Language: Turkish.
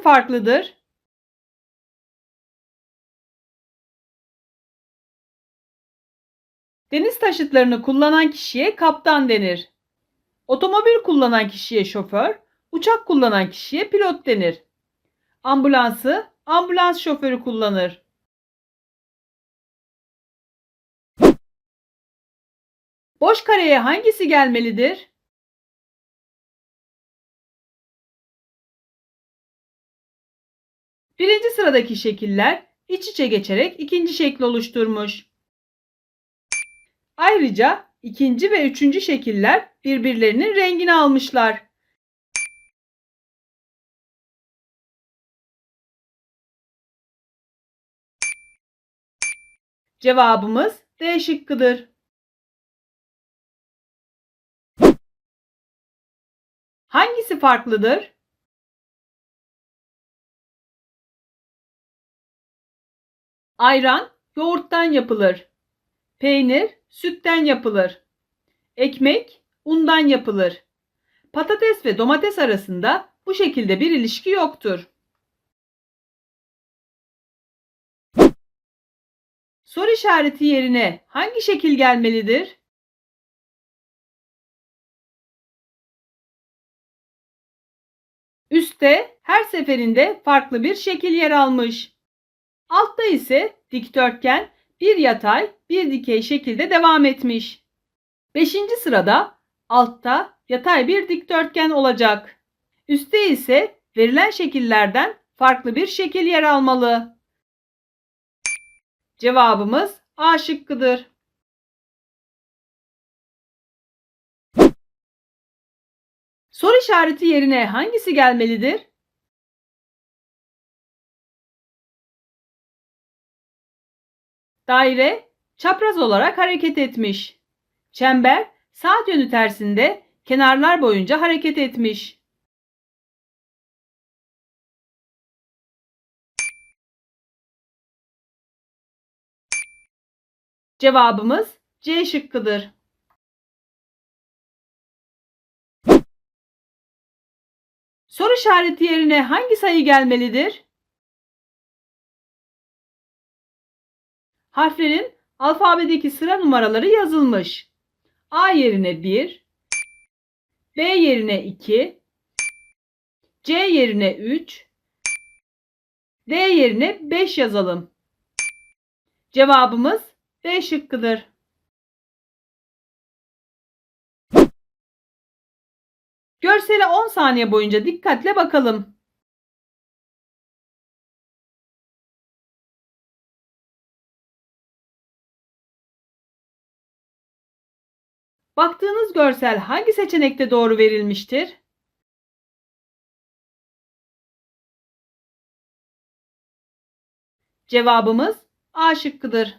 Hangisi farklıdır? Deniz taşıtlarını kullanan kişiye kaptan denir. Otomobil kullanan kişiye şoför, uçak kullanan kişiye pilot denir. Ambulansı ambulans şoförü kullanır. Boş kareye hangisi gelmelidir? Birinci sıradaki şekiller iç içe geçerek ikinci şekli oluşturmuş. Ayrıca ikinci ve üçüncü şekiller birbirlerinin rengini almışlar. Cevabımız D şıkkıdır. Hangisi farklıdır? Ayran yoğurttan yapılır. Peynir sütten yapılır. Ekmek undan yapılır. Patates ve domates arasında bu şekilde bir ilişki yoktur. Soru işareti yerine hangi şekil gelmelidir? Üste her seferinde farklı bir şekil yer almış. Altta ise dikdörtgen bir yatay bir dikey şekilde devam etmiş. Beşinci sırada altta yatay bir dikdörtgen olacak. Üste ise verilen şekillerden farklı bir şekil yer almalı. Cevabımız A şıkkıdır. Soru işareti yerine hangisi gelmelidir? Daire çapraz olarak hareket etmiş. Çember saat yönü tersinde kenarlar boyunca hareket etmiş. Cevabımız C şıkkıdır. Soru işareti yerine hangi sayı gelmelidir? Harflerin alfabedeki sıra numaraları yazılmış. A yerine 1, B yerine 2, C yerine 3, D yerine 5 yazalım. Cevabımız B şıkkıdır. Görsele 10 saniye boyunca dikkatle bakalım. Baktığınız görsel hangi seçenekte doğru verilmiştir? Cevabımız A şıkkıdır.